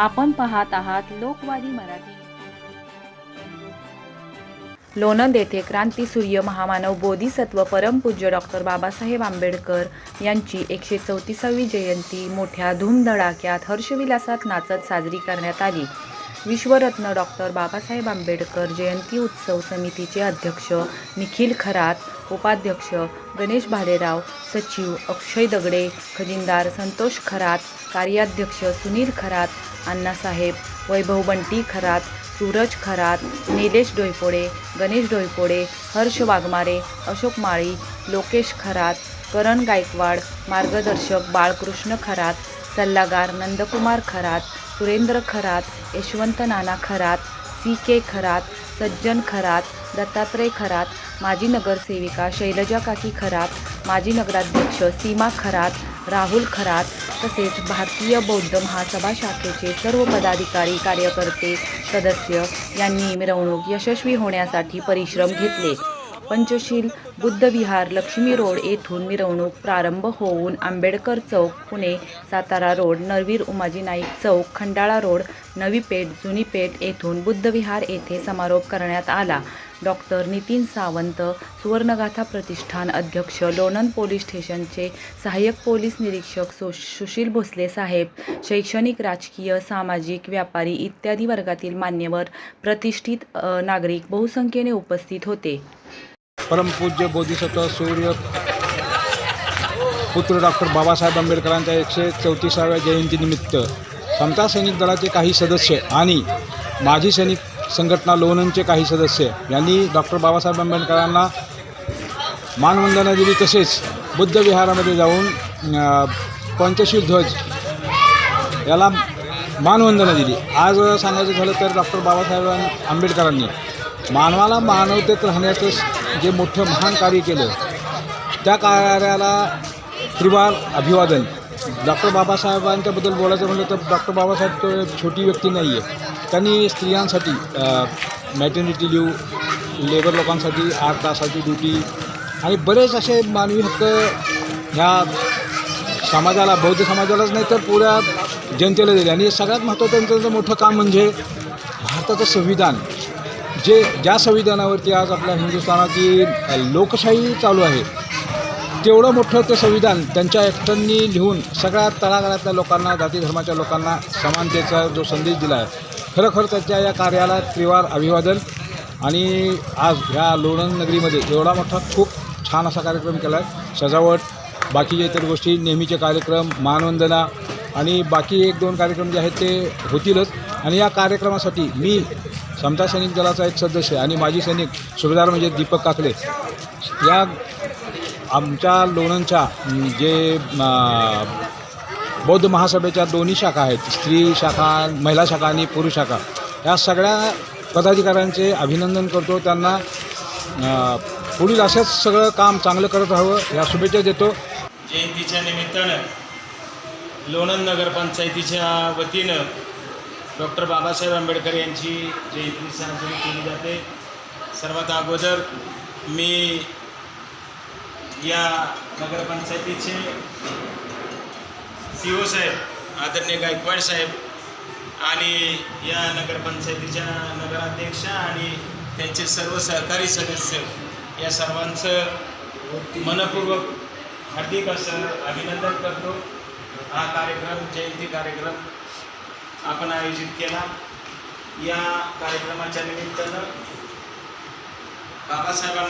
आपण पाहत आहात लोकवादी मराठी. लोणंद येथे क्रांती सूर्य महामानव बोधिसत्व परमपूज्य डॉक्टर बाबासाहेब आंबेडकर यांची एकशे चौतीसावी जयंती मोठ्या धूमधडाक्यात हर्षविलासात नाचत साजरी करण्यात आली. विश्वरत्न डॉक्टर बाबासाहेब आंबेडकर जयंती उत्सव समितीचे अध्यक्ष निखिल खरात उपाध्यक्ष गणेश भालेराव सचिव अक्षय दगडे खजिनदार संतोष खरात कार्याध्यक्ष सुनील खरात अण्णासाहेब वैभव बंटी खरात सूरज खरात निलेश डोईपोडे गणेश डोईपोडे हर्ष वाघमारे अशोक माळी लोकेश खरात करण गायकवाड मार्गदर्शक बाळकृष्ण खरात सल्लागार नंदकुमार खरात सुरेंद्र खरात यशवंत नाना खरात सी के खरात सज्जन खरात दत्तात्रय खरात माजी नगरसेविका शैलजा काकी खरात माजी नगराध्यक्ष सीमा खरात राहुल खरात तसेच भारतीय बौद्ध महासभा शाखेचे सर्व पदाधिकारी कार्यकर्ते सदस्य यांनी मिरवणूक यशस्वी होण्यासाठी परिश्रम घेतले. पंचशील बुद्धविहार लक्ष्मी रोड येथून मिरवणूक प्रारंभ होऊन आंबेडकर चौक पुणे सातारा रोड नरवीर उमाजी नाईक चौक खंडाळा रोड नवी पेठ जुनी पेठ येथून बुद्धविहार येथे समारोप करण्यात आला. डॉक्टर नितीन सावंत सुवर्णगाथा प्रतिष्ठान अध्यक्ष लोणंद पोलीस स्टेशनचे सहाय्यक पोलीस निरीक्षक सु सुशील भोसले साहेब शैक्षणिक राजकीय सामाजिक व्यापारी इत्यादी वर्गातील मान्यवर प्रतिष्ठित नागरिक बहुसंख्येने उपस्थित होते. परमपूज्य बोधिसत्व सूर्य पुत्र डॉक्टर बाबासाहेब आंबेडकरांच्या एकशे चौतीसाव्या जयंतीनिमित्त समता सैनिक दलाचे काही सदस्य आणि माजी सैनिक संघटना लोणंदचे काही सदस्य यांनी डॉक्टर बाबासाहेब आंबेडकरांना मानवंदना दिली. तसेच बुद्ध विहारामध्ये जाऊन पंचशील ध्वज याला मानवंदना दिली. आज सांगायचं झालं तर डॉक्टर बाबासाहेब आंबेडकरांनी मानवाला मानवतेत राहण्याचं जे मोठं महान कार्य केलं त्या कार्याला त्रिवार अभिवादन डॉक्टर बाबासाहेबांच्याबद्दल बोलायचं म्हटलं तर डॉक्टर बाबासाहेब तो एक छोटी व्यक्ती नाही आहे. त्यांनी स्त्रियांसाठी मॅटर्निटी लिव लेबर लोकांसाठी आठ तासाची ड्युटी आणि बरेच असे मानवी हक्क ह्या समाजाला बौद्ध समाजालाच नाही तर पुऱ्या जनतेला दिले. आणि सगळ्यात महत्त्वाचं त्यांचं मोठं काम म्हणजे भारताचं संविधान. जे ज्या संविधानावरती आज आपल्या हिंदुस्थानाची लोकशाही चालू आहे तेवढं मोठं ते संविधान त्यांच्या एकट्यांनी लिहून सगळ्या तळागाळातल्या लोकांना जाती धर्माच्या लोकांना समानतेचा जो संदेश दिला आहे खरोखर त्याच्या या कार्याला त्रिवार अभिवादन आणि आज ह्या लोणंद नगरीमध्ये एवढा मोठा खूप छान असा कार्यक्रम केला आहे सजावट बाकीच्या इतर गोष्टी नेहमीचे कार्यक्रम मानवंदना आणि बाकी एक दोन कार्यक्रम जे आहेत ते होतीलच. आणि या कार्यक्रमासाठी मी समता सैनिक दलाचा एक सदस्य आणि माजी सैनिक सुभेदार म्हणजे दीपक काकडे या आमच्या लोणंदच्या जे बौद्ध महासभेच्या दोन्ही शाखा आहेत स्त्री शाखा महिला शाखा आणि पुरुष शाखा या सगळ्या पदाधिकाऱ्यांचे अभिनंदन करतो. त्यांना पुढील असंच सगळं काम चांगलं करत राहावं या शुभेच्छा देतो. जयंतीच्या निमित्तानं लोणंद नगरपंचायतीच्या वतीनं डॉक्टर बाबासाहेब आंबेडकर यांची जयंती साजरी केली जाते. सर्वात अगोदर मी या नगरपंचायतीचे सी ओ साहेब आदरणीय गायकवाड साहेब आणि या नगरपंचायतीच्या नगराध्यक्ष आणि त्यांचे सर्व सहकारी सदस्य या सर्वांचं मनपूर्वक हार्दिक असं अभिनंदन करतो. हा कार्यक्रम जयंती कार्यक्रम आपण आयोजित केला. या कार्यक्रमाच्या निमित्तानं बाबासाहेबांना